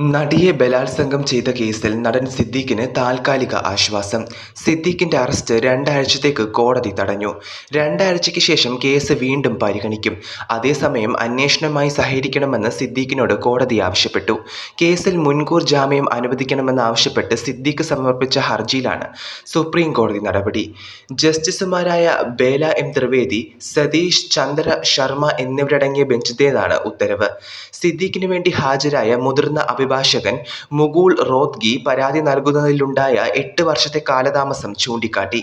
നടിയെ ബലാത്സംഗം ചെയ്ത കേസിൽ നടൻ സിദ്ദീഖിന് താൽക്കാലിക ആശ്വാസം. സിദ്ദീഖിന്റെ അറസ്റ്റ് രണ്ടാഴ്ചത്തേക്ക് കോടതി തടഞ്ഞു. രണ്ടാഴ്ചയ്ക്ക് ശേഷം കേസ് വീണ്ടും പരിഗണിക്കും. അതേസമയം അന്വേഷണവുമായി സഹകരിക്കണമെന്ന് സിദ്ദീഖിനോട് കോടതി ആവശ്യപ്പെട്ടു. കേസിൽ മുൻകൂർ ജാമ്യം അനുവദിക്കണമെന്നാവശ്യപ്പെട്ട് സിദ്ദീഖ് സമർപ്പിച്ച ഹർജിയിലാണ് സുപ്രീം കോടതി നടപടി. ജസ്റ്റിസുമാരായ ബേല എം ത്രിവേദി സതീഷ് ചന്ദ്ര ശർമ്മ എന്നിവരടങ്ങിയ ബെഞ്ചിന്റേതാണ് ഉത്തരവ്. സിദ്ദീഖിന് വേണ്ടി ഹാജരായ മുതിർന്ന അഭിഭാഷകൻ മുകുൾ റോത്ഗി പരാതി നൽകുന്നതിലുണ്ടായ എട്ട് വർഷത്തെ കാലതാമസം ചൂണ്ടിക്കാട്ടി.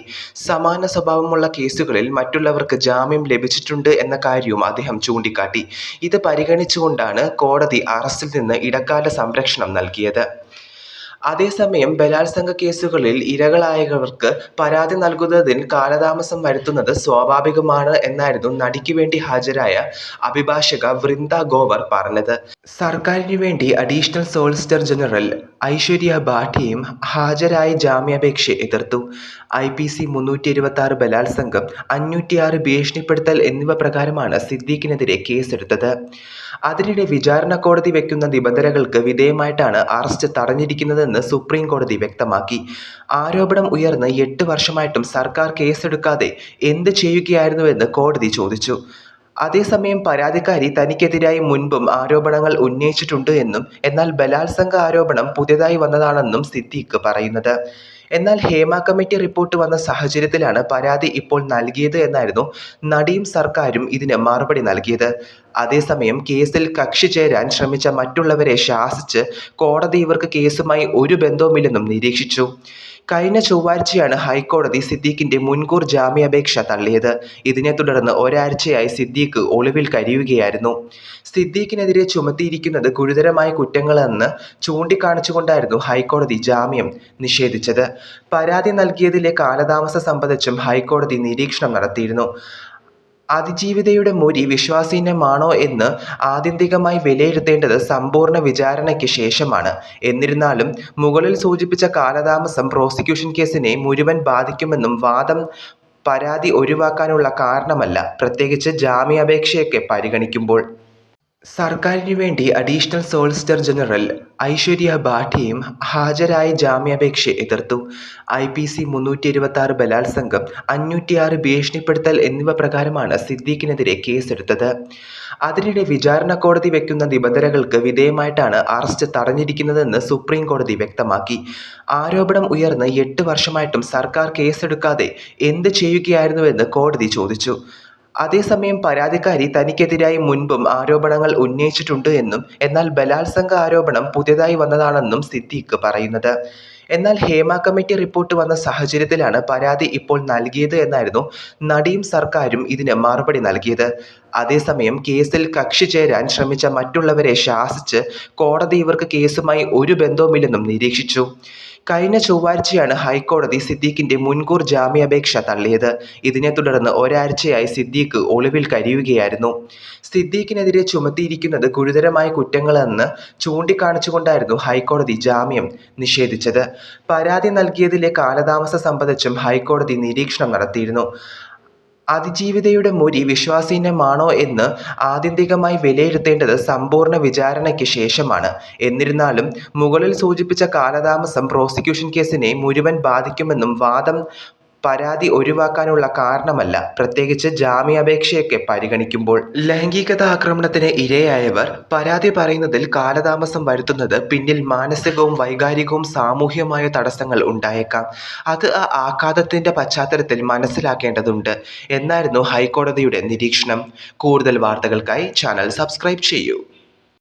സമാന സ്വഭാവമുള്ള കേസുകളിൽ മറ്റുള്ളവർക്ക് ജാമ്യം ലഭിച്ചിട്ടുണ്ട് എന്ന കാര്യവും അദ്ദേഹം ചൂണ്ടിക്കാട്ടി. ഇത് പരിഗണിച്ചുകൊണ്ടാണ് കോടതി അറസ്റ്റിൽ നിന്ന് ഇടക്കാല സംരക്ഷണം നൽകിയത്. അതേസമയം ബലാത്സംഗ കേസുകളിൽ ഇരകളായവർക്ക് പരാതി നൽകുന്നതിൽ കാലതാമസം വരുത്തുന്നത് സ്വാഭാവികമാണ് എന്നായിരുന്നു നടിക്ക് വേണ്ടി ഹാജരായ അഭിഭാഷക വൃന്ദ ഗോവർ പറഞ്ഞത്. സർക്കാരിന് വേണ്ടി അഡീഷണൽ സോളിസിറ്റർ ജനറൽ ഐശ്വര്യ ഭാട്ടിയും ഹാജരായ ജാമ്യാപേക്ഷ എതിർത്തു. ഐ പി സി മുന്നൂറ്റി ഇരുപത്തി ആറ് ബലാത്സംഗം അഞ്ഞൂറ്റിയാറ് ഭീഷണിപ്പെടുത്തൽ എന്നിവ പ്രകാരമാണ് സിദ്ദീഖിനെതിരെ കേസെടുത്തത്. അതിനിടെ വിചാരണ കോടതി വെക്കുന്ന നിബന്ധനകൾക്ക് വിധേയമായിട്ടാണ് അറസ്റ്റ് തടഞ്ഞിരിക്കുന്നതെന്ന് സുപ്രീം കോടതി വ്യക്തമാക്കി. ആരോപണം ഉയർന്ന് എട്ട് വർഷമായിട്ടും സർക്കാർ കേസെടുക്കാതെ എന്ത് ചെയ്യുകയായിരുന്നുവെന്ന് കോടതി ചോദിച്ചു. അതേസമയം പരാതിക്കാരി തനിക്കെതിരായി മുൻപും ആരോപണങ്ങൾ ഉന്നയിച്ചിട്ടുണ്ട് എന്നും എന്നാൽ ബലാത്സംഗ ആരോപണം പുതിയതായി വന്നതാണെന്നും സിദ്ദീഖ് പറയുന്നത്. എന്നാൽ ഹേമ കമ്മിറ്റി റിപ്പോർട്ട് വന്ന സാഹചര്യത്തിലാണ് പരാതി ഇപ്പോൾ നൽകിയത് എന്നായിരുന്നു നടിയും സർക്കാരും ഇതിന് മറുപടി നൽകിയത്. അതേസമയം കേസിൽ കക്ഷി ചേരാൻ ശ്രമിച്ച മറ്റുള്ളവരെ ശാസിച്ച് കോടതി ഇവർക്ക് കേസുമായി ഒരു ബന്ധവുമില്ലെന്നും നിരീക്ഷിച്ചു. കഴിഞ്ഞ ചൊവ്വാഴ്ചയാണ് ഹൈക്കോടതി സിദ്ദീഖിന്റെ മുൻകൂർ ജാമ്യാപേക്ഷ തള്ളിയത്. ഇതിനെ തുടർന്ന് ഒരാഴ്ചയായി സിദ്ദീഖ് ഒളിവിൽ കഴിയുകയായിരുന്നു. സിദ്ദീഖിനെതിരെ ചുമത്തിയിരിക്കുന്നത് ഗുരുതരമായ കുറ്റങ്ങളെന്ന് ചൂണ്ടിക്കാണിച്ചുകൊണ്ടായിരുന്നു ഹൈക്കോടതി ജാമ്യം നിഷേധിച്ചത്. പരാതി നൽകിയതിലെ കാലതാമസം സംബന്ധിച്ചും ഹൈക്കോടതി നിരീക്ഷണം നടത്തിയിരുന്നു. അതിജീവിതയുടെ മൊഴി വിശ്വാസീനമാണോ എന്ന് ആത്യന്തികമായി വിലയിരുത്തേണ്ടത് സമ്പൂർണ വിചാരണയ്ക്ക് ശേഷമാണ്. എന്നിരുന്നാലും മുകളിൽ സൂചിപ്പിച്ച കാലതാമസം പ്രോസിക്യൂഷൻ കേസിനെ മുഴുവൻ ബാധിക്കുമെന്നും വാദം പരാതി ഒഴിവാക്കാനുള്ള കാരണമല്ല. പ്രത്യേകിച്ച് ജാമ്യാപേക്ഷയൊക്കെ പരിഗണിക്കുമ്പോൾ സർക്കാരിന് വേണ്ടി അഡീഷണൽ സോളിസിറ്റർ ജനറൽ ഐശ്വര്യ ഭാട്ടിയും ഹാജരായ ജാമ്യാപേക്ഷ എതിർത്തു. ഐ പി സി മുന്നൂറ്റി ഇരുപത്തി ബലാത്സംഗം അഞ്ഞൂറ്റിയാറ് ഭീഷണിപ്പെടുത്തൽ എന്നിവ പ്രകാരമാണ് സിദ്ദീഖിനെതിരെ കേസെടുത്തത്. അതിനിടെ വിചാരണ കോടതി വെക്കുന്ന നിബന്ധനകൾക്ക് വിധേയമായിട്ടാണ് അറസ്റ്റ് തടഞ്ഞിരിക്കുന്നതെന്ന് സുപ്രീം കോടതി വ്യക്തമാക്കി. ആരോപണം ഉയർന്ന് എട്ട് വർഷമായിട്ടും സർക്കാർ കേസെടുക്കാതെ എന്ത് ചെയ്യുകയായിരുന്നുവെന്ന് കോടതി ചോദിച്ചു. അതേസമയം പരാതിക്കാരി തനിക്കെതിരായി മുൻപും ആരോപണങ്ങൾ ഉന്നയിച്ചിട്ടുണ്ട് എന്നും എന്നാൽ ബലാത്സംഗ ആരോപണം പുതിയതായി വന്നതാണെന്നും സിദ്ദീഖ് പറയുന്നത്. എന്നാൽ ഹേമ കമ്മിറ്റി റിപ്പോർട്ട് വന്ന സാഹചര്യത്തിലാണ് പരാതി ഇപ്പോൾ നൽകിയത് എന്നായിരുന്നു നടിയും സർക്കാരും ഇതിന് മറുപടി നൽകിയത്. അതേസമയം കേസിൽ കക്ഷി ചേരാൻ ശ്രമിച്ച മറ്റുള്ളവരെ ശാസിച്ച് കോടതി ഇവർക്ക് കേസുമായി ഒരു ബന്ധവുമില്ലെന്നും നിരീക്ഷിച്ചു. കഴിഞ്ഞ ചൊവ്വാഴ്ചയാണ് ഹൈക്കോടതി സിദ്ദീഖിന്റെ മുൻകൂർ ജാമ്യാപേക്ഷ തള്ളിയത്. ഇതിനെ തുടർന്ന് ഒരാഴ്ചയായി സിദ്ദീഖ് ഒളിവിൽ കഴിയുകയായിരുന്നു സിദ്ദീഖിനെതിരെ ചുമത്തിയിരിക്കുന്നത് ഗുരുതരമായ കുറ്റങ്ങളെന്ന് ചൂണ്ടിക്കാണിച്ചുകൊണ്ടായിരുന്നു ഹൈക്കോടതി ജാമ്യം നിഷേധിച്ചത്. പരാതി നൽകിയതിലെ കാലതാമസം സംബന്ധിച്ചും ഹൈക്കോടതി നിരീക്ഷണം നടത്തിയിരുന്നു. അതിജീവിതയുടെ മൊഴി വിശ്വാസീനമാണോ എന്ന് ആത്യന്തികമായി വിലയിരുത്തേണ്ടത് സമ്പൂർണ വിചാരണയ്ക്ക് ശേഷമാണ്. എന്നിരുന്നാലും മുകളിൽ സൂചിപ്പിച്ച കാലതാമസം പ്രോസിക്യൂഷൻ കേസിനെ മുഴുവൻ ബാധിക്കുമെന്നും വാദം പരാതി ഒഴിവാക്കാനുള്ള കാരണമല്ല. പ്രത്യേകിച്ച് ജാമ്യാപേക്ഷയൊക്കെ പരിഗണിക്കുമ്പോൾ ലൈംഗികത ആക്രമണത്തിന് ഇരയായവർ പരാതി പറയുന്നതിൽ കാലതാമസം വരുത്തുന്നത് പിന്നിൽ മാനസികവും വൈകാരികവും സാമൂഹ്യമായ തടസ്സങ്ങൾ ഉണ്ടായേക്കാം. അത് ആ ആഘാതത്തിന്റെ പശ്ചാത്തലത്തിൽ മനസ്സിലാക്കേണ്ടതുണ്ട്. എന്നായിരുന്നു ഹൈക്കോടതിയുടെ നിരീക്ഷണം. കൂടുതൽ വാർത്തകൾക്കായി ചാനൽ സബ്സ്ക്രൈബ് ചെയ്യൂ.